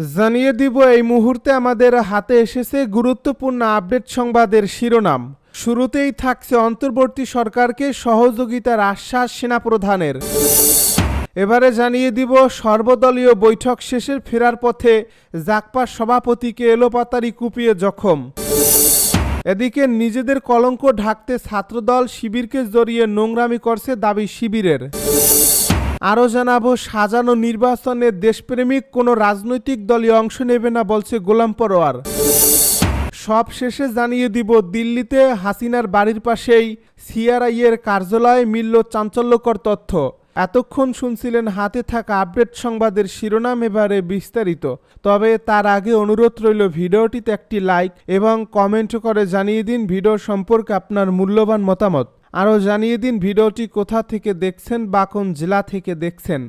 জানিয়ে দিব, এই মুহূর্তে আমাদের হাতে এসেছে গুরুত্বপূর্ণ আপডেট সংবাদের শিরোনাম। শুরুতেই থাকছে অন্তর্বর্তী সরকারকে সহযোগিতার আশ্বাস সেনাপ্রধানের। এবারে জানিয়ে দিব, সর্বদলীয় বৈঠক শেষে ফেরার পথে জাকপার সভাপতিকে এলোপাতারি কুপিয়ে জখম। এদিকে নিজেদের কলঙ্ক ঢাকতে ছাত্রদল শিবিরকে জড়িয়ে নোংরামি করছে দাবি শিবিরের। আরও জানাব, সাজানো নির্বাচনে দেশপ্রেমিক কোনো রাজনৈতিক দলই অংশ নেবে না বলছে গোলাম পরোয়ার। সব শেষে জানিয়ে দিব, দিল্লিতে হাসিনার বাড়ির পাশেই সিআরআইয়ের কার্যালয়ে মিলল চাঞ্চল্যকর তথ্য। এতক্ষণ শুনছিলেন হাতে থাকা আপডেট সংবাদের শিরোনাম এবারে বিস্তারিত। তবে তার আগে অনুরোধ রইল ভিডিওটিতে একটি লাইক এবং কমেন্ট করে জানিয়ে দিন ভিডিও সম্পর্কে আপনার মূল্যবান মতামত। আরও জানিয়ে দিন ভিডিওটি কোথা থেকে দেখছেন বা কোন জেলা থেকে দেখছেন।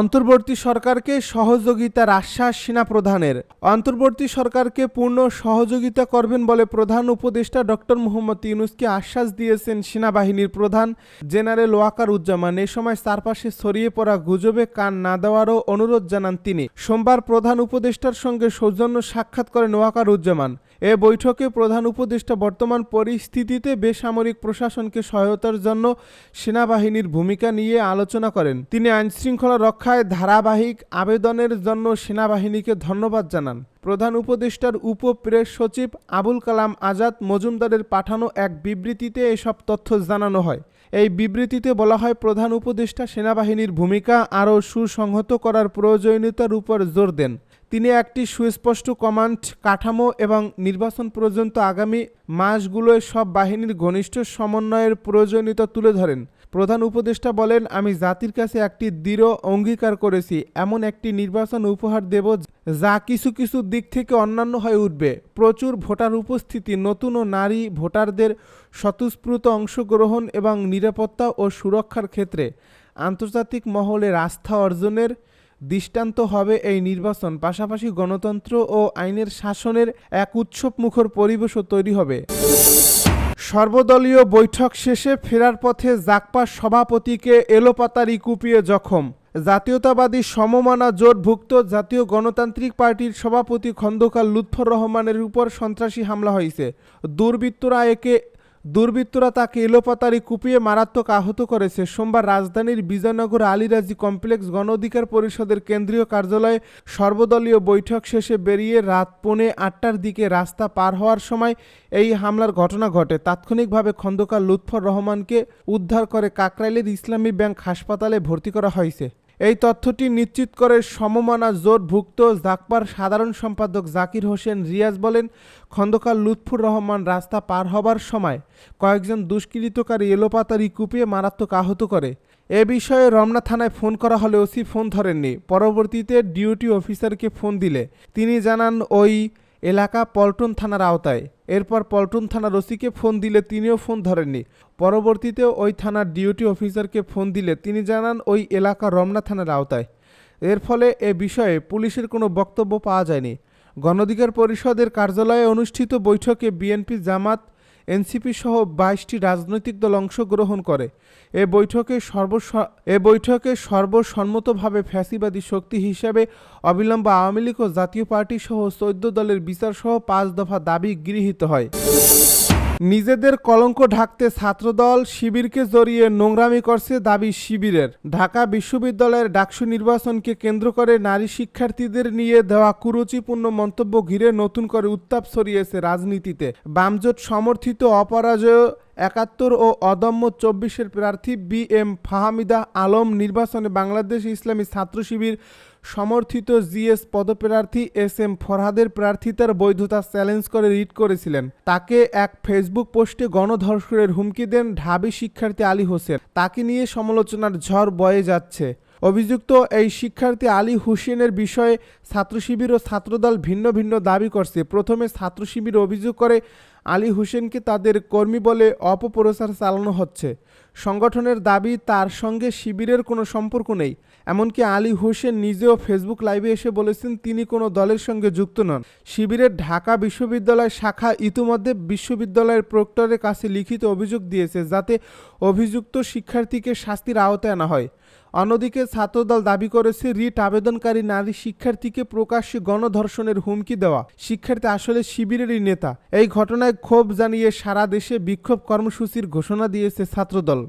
অন্তর্বর্তী সরকারকে সহযোগিতার আশ্বাস সেনাপ্রধানের। অন্তর্বর্তী সরকারকে পূর্ণ সহযোগিতা করবেন বলে প্রধান উপদেষ্টা ডক্টর মোহাম্মদ ইউনুসকে আশ্বাস দিয়েছেন সেনাবাহিনীর প্রধান জেনারেল ওয়াকার উজ্জামান এ সময় চারপাশে ছড়িয়ে পড়া গুজবে কান না দেওয়ারও অনুরোধ জানান তিনি। সোমবার প্রধান উপদেষ্টার সঙ্গে সৌজন্য সাক্ষাৎ করেন ওয়াকার উজ্জামান এ বৈঠকে প্রধান উপদেষ্টা বর্তমান পরিস্থিতিতে বেসামরিক প্রশাসনকে সহায়তার জন্য সেনাবাহিনীর ভূমিকা নিয়ে আলোচনা করেন। তিনি আইনশৃঙ্খলা রক্ষায় ধারাবাহিক আবেদনের জন্য সেনাবাহিনীকে ধন্যবাদ জানান। প্রধান উপদেষ্টার উপ প্রেস সচিব আবুল কালাম আজাদ মজুমদারের পাঠানো এক বিবৃতিতে এসব তথ্য জানানো হয়। এই বিবৃতিতে বলা হয়, প্রধান উপদেষ্টা সেনাবাহিনীর ভূমিকা আরও সুসংহত করার প্রয়োজনীয়তার উপর জোর দেন। তিনি একটি সুস্পষ্ট কমান্ড, কাঠামো এবং নির্বাচন পর্যন্ত আগামী মাসগুলোয় সব বাহিনীর ঘনিষ্ঠ সমন্বয়ের প্রয়োজনীয়তা তুলে ধরেন। প্রধান উপদেষ্টা বলেন, আমি জাতির কাছে একটি দৃঢ় অঙ্গীকার করেছি, এমন একটি নির্বাচন উপহার দেব যা কিছু কিছু দিক থেকে অন্যান্য হয়ে উঠবে। প্রচুর ভোটার উপস্থিতি, নতুন ও নারী ভোটারদের স্বতঃস্ফূর্ত অংশগ্রহণ এবং নিরাপত্তা ও সুরক্ষার ক্ষেত্রে আন্তর্জাতিক মহলের আস্থা অর্জনের দৃষ্টান্ত হবে এই নির্বাচন। পাশাপাশি গণতন্ত্র ও আইনের শাসনের এক উৎসব মুখর পরিবেশও তৈরি হবে। সর্বদলীয় বৈঠক শেষে ফেরার পথে জাকপা সভাপতিকে এলোপাতারি কুপিয়ে জখম। জাতীয়তাবাদী সমমানা জোটভুক্ত জাতীয় গণতান্ত্রিক পার্টির সভাপতি খন্দকার লুৎফর রহমানের উপর সন্ত্রাসী হামলা হয়েছে। দুর্বৃত্তরা একে দুর্বৃত্তরা তাকে এলোপাতারি কুপিয়ে মারাত্মক আহত করেছে। সোমবার রাজধানীর বিজয়নগর আলিরাজি কমপ্লেক্স গণ অধিকার পরিষদের কেন্দ্রীয় কার্যালয়ে সর্বদলীয় বৈঠক শেষে বেরিয়ে রাত পৌনে আটটার দিকে রাস্তা পার হওয়ার সময় এই হামলার ঘটনা ঘটে। তাৎক্ষণিকভাবে খন্দকার লুৎফর রহমানকে উদ্ধার করে কাকরাইলের ইসলামী ব্যাংক হাসপাতালে ভর্তি করা হয়েছে। এই তথ্যটি নিশ্চিত করে সমমানা জোটভুক্ত জাকপার সাধারণ সম্পাদক জাকির হোসেন রিয়াজ বলেন, খন্দকার লুৎফুর রহমান রাস্তা পার হবার সময় কয়েকজন দুষ্কৃতকারী এলোপাতারি কুপিয়ে মারাত্মক আহত করে। এ বিষয়ে রমনা থানায় ফোন করা হলে ওসি ফোন ধরেননি। পরবর্তীতে ডিউটি অফিসারকে ফোন দিলে। তিনি জানান, ওই এলাকা পল্টন থানার আওতায়। এরপর পল্টন থানার ওসিকে ফোন দিলে তিনিও ফোন ধরেননি। পরবর্তীতে ওই থানার ডিউটি অফিসারকে ফোন দিলে তিনি জানান ওই এলাকা রমনা থানার আওতায়। এর ফলে এ বিষয়ে পুলিশের কোনো বক্তব্য পাওয়া যায়নি। গণধিকার পরিষদের কার্যালয়ে অনুষ্ঠিত বৈঠকে বিএনপি জামাত এনসিপি সহ বাইশটি রাজনৈতিক দল অংশগ্রহণ করে। এ বৈঠকে সর্বস, এ বৈঠকে সর্বসম্মতভাবে ফ্যাসিবাদী শক্তি হিসাবে অবিলম্বে আওয়ামী লীগ ও জাতীয় পার্টি সহ চৌদ্দ দলের বিচার সহ পাঁচ দফা দাবি গৃহীত হয়। নিজেদের কলঙ্ক ঢাকতে ছাত্রদল শিবিরকে জড়িয়ে নোংরামি করছে দাবি শিবিরের। ঢাকা বিশ্ববিদ্যালয়ের ডাকসু নির্বাচনকে কেন্দ্র করে নারী শিক্ষার্থীদের নিয়ে দেওয়া কুরুচিপূর্ণ মন্তব্য ঘিরে নতুন করে উত্তাপ ছড়িয়েছে রাজনীতিতে। বামজোট সমর্থিত অপরাজয় একাত্তর ও অদম্য চব্বিশের প্রার্থী বি এম ফাহামিদা আলম নির্বাচনে বাংলাদেশ ইসলামী ছাত্র শিবির সমর্থিত জিএস পদপ্রার্থী এস এম ফরহাদের প্রার্থিতার বৈধতা চ্যালেঞ্জ করে রিট করেছিলেন। তাকে এক ফেসবুক পোস্টে গণধর্ষণের হুমকি দেন ঢাবি শিক্ষার্থী আলী হোসেন। তাকে নিয়ে সমালোচনার ঝড় বয়ে যাচ্ছে। অভিযুক্ত এই শিক্ষার্থী আলী হুসেনের বিষয়ে ছাত্র শিবির ও ছাত্রদল ভিন্ন ভিন্ন দাবি করছে। প্রথমে ছাত্র শিবির অভিযোগ করে আলী হোসেনকে তাদের কর্মী বলে অপপ্রচার চালানো হচ্ছে। সংগঠনের দাবি, তার সঙ্গে শিবিরের কোনো সম্পর্ক নেই। এমনকি আলী হোসেন নিজেও ফেসবুক লাইভে এসে বলেছেন, তিনি কোনো দলের সঙ্গে যুক্ত নন। শিবিরের ঢাকা বিশ্ববিদ্যালয় শাখা ইতিমধ্যে বিশ্ববিদ্যালয়ের প্রক্টরের কাছে লিখিত অভিযোগ দিয়েছে, যাতে অভিযুক্ত শিক্ষার্থীকে শাস্তির আওতায় আনা হয়। অন্যদিকে ছাত্রদল দাবি করেছে, রিট আবেদনকারী নারী শিক্ষার্থীকে প্রকাশ্যে গণধর্ষণের হুমকি দেওয়া শিক্ষার্থী আসলে শিবিরেরই নেতা। এই ঘটনায় ক্ষোভ জানিয়ে সারা দেশে বিক্ষোভ কর্মসূচির ঘোষণা দিয়েছে ছাত্রদল।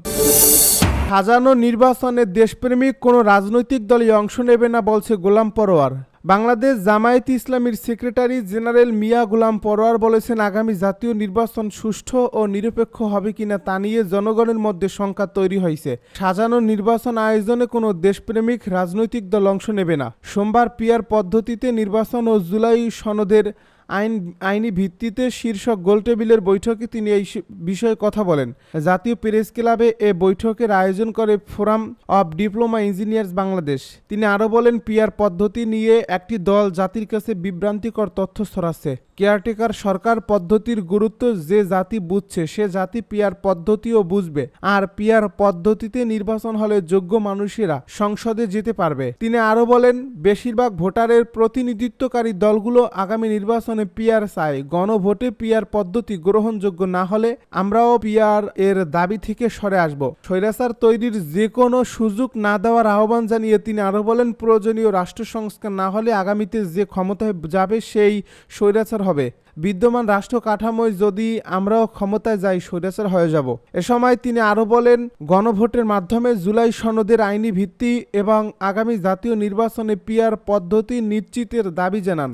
সাজানো নির্বাচনে দেশপ্রেমিক কোনো রাজনৈতিক দলই অংশ নেবে না বলছে গোলাম পরোয়ার। বাংলাদেশ জামায়াত ইসলামীর সেক্রেটারি জেনারেল মিয়া গোলাম পরোয়ার বলেছেন আগামী জাতীয় নির্বাচন সুষ্ঠু ও নিরপেক্ষ হবে কিনা তা নিয়ে জনগণের মধ্যে শঙ্কা তৈরি হয়েছে। সাজানো নির্বাচন আয়োজনে কোনো দেশপ্রেমিক রাজনৈতিক দল অংশ নেবে না। সোমবার পিয়ার পদ্ধতিতে নির্বাচন ও জুলাই সনদের আইন, আইনি ভিত্তিতে শীর্ষক গোলটেবিলের বৈঠকে তিনি এই বিষয়ে কথা বলেন। জাতীয় প্রেস ক্লাবে এ বৈঠকের আয়োজন করে forum of diploma engineers Bangladesh. তিনি আরও বলেন, পিয়ার পদ্ধতি নিয়ে একটি দল জাতির কাছে বিভ্রান্তিকর তথ্য ছড়াচ্ছে। কেয়ারটেকার সরকার পদ্ধতির গুরুত্ব যে জাতি বুঝছে, সে জাতি পিয়ার পদ্ধতিও বুঝবে। আর পিয়ার পদ্ধতিতে নির্বাচন হলে যোগ্য মানুষেরা সংসদে যেতে পারবে। তিনি আরও বলেন, বেশিরভাগ ভোটারের প্রতিনিধিত্বকারী দলগুলো আগামী নির্বাচনে পিয়ার চাই। গণভোটে পিয়ার পদ্ধতি গ্রহণযোগ্য না হলে আমরাও পিয়ার এর দাবি থেকে সরে আসব। স্বৈরাচার তৈরির যে কোনো সুযোগ না দেওয়ার আহ্বান জানিয়ে তিনি আরও বলেন, প্রয়োজনীয় রাষ্ট্র সংস্কার না হলে আগামীতে যে ক্ষমতায় যাবে সেই স্বৈরাচার হবে। বিদ্যমান রাষ্ট্র কাঠামোয় যদি আমরাও ক্ষমতায় যাই, স্বৈরাচার হয়ে যাব। এ সময় তিনি আরও বলেন, গণভোটের মাধ্যমে জুলাই সনদের আইনি ভিত্তি এবং আগামী জাতীয় নির্বাচনে পিয়ার পদ্ধতি নিশ্চিতের দাবি জানান।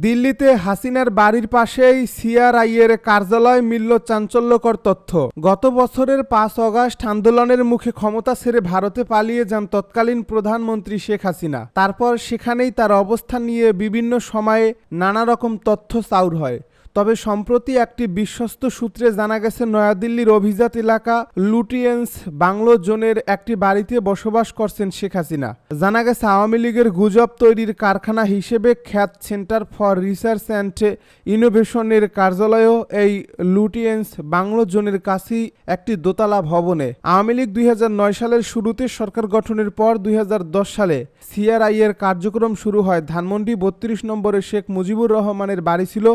দিল্লিতে হাসিনার বাড়ির পাশেই সিআরআইয়ের কার্যালয় মিলল চাঞ্চল্যকর তথ্য। গত বছরের পাঁচ অগাস্ট আন্দোলনের মুখে ক্ষমতা ছেড়ে ভারতে পালিয়ে যান তৎকালীন প্রধানমন্ত্রী শেখ হাসিনা। তারপর সেখানেই তার অবস্থান নিয়ে বিভিন্ন সময়ে নানা রকম তথ্য চাউর হয়। তবে সম্প্রতি একটি বিশ্বস্ত সূত্রে জানা গেছে, নয়াদিল্লির অভিজাত এলাকা লুটিয়েন্স বাংলো জোনের একটি বাড়িতে বসবাস করছেন শেখ হাসিনা। জানা গেছে, আওয়ামী লীগের গুজব তৈরির কারখানা হিসেবে খ্যাত সেন্টার ফর রিসার্চ অ্যান্ড ইনোভেশনের কার্যালয়ও এই লুটিয়েন্স বাংলো জোনের কাছেই একটি দোতলা ভবনে। আওয়ামী লীগ দুই হাজার নয় সালের শুরুতে সরকার গঠনের পর দুই হাজার দশ সালে সিআরআই এর কার্যক্রম শুরু হয়। ধানমন্ডি বত্রিশ নম্বরে শেখ মুজিবুর রহমানের বাড়ি ছিল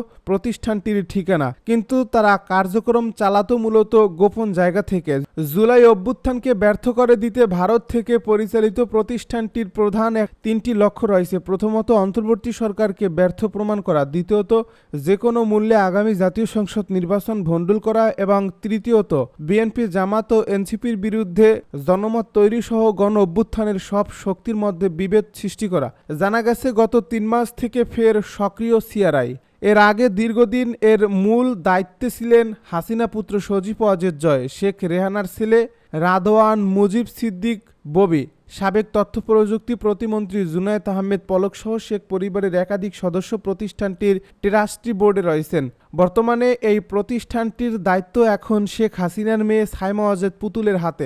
প্রতিষ্ঠানটির ঠিকানা, কিন্তু তারা কার্যক্রম চালাতো মূলত গোপন জায়গা থেকে। জুলাই অভ্যুত্থানকে ব্যর্থ করে দিতে ভারত থেকে পরিচালিত প্রতিষ্ঠানটির প্রধান এক তিনটি লক্ষ্য রয়েছে। প্রথমত, অন্তর্বর্তী সরকারকে ব্যর্থ প্রমাণ করা। দ্বিতীয়ত যে কোনো মূল্যে আগামী জাতীয় সংসদ নির্বাচন ভণ্ডুল করা। এবং তৃতীয়ত, বিএনপি জামাত ও এনসিপির বিরুদ্ধে জনমত তৈরি সহ গণ অভ্যুত্থানের সব শক্তির মধ্যে বিভেদ সৃষ্টি করা। জানা গেছে, গত তিন মাস থেকে ফের সক্রিয় সিআরআই। এর আগে দীর্ঘদিন এর মূল দায়িত্বে ছিলেন হাসিনা পুত্র সজীব অজের জয়, শেখ রেহানার ছেলে রাদওয়ান মুজিব সিদ্দিক ববি, সাবেক তথ্য প্রযুক্তি প্রতিমন্ত্রী জুনায়েদ আহমেদ পলক সহ শেখ পরিবারের একাধিক সদস্য প্রতিষ্ঠানটির ট্রাস্টি বোর্ডে রয়েছেন। বর্তমানে এই প্রতিষ্ঠানটির দায়িত্ব এখন শেখ হাসিনার মেয়ে সাইমা অজেদ পুতুলের হাতে।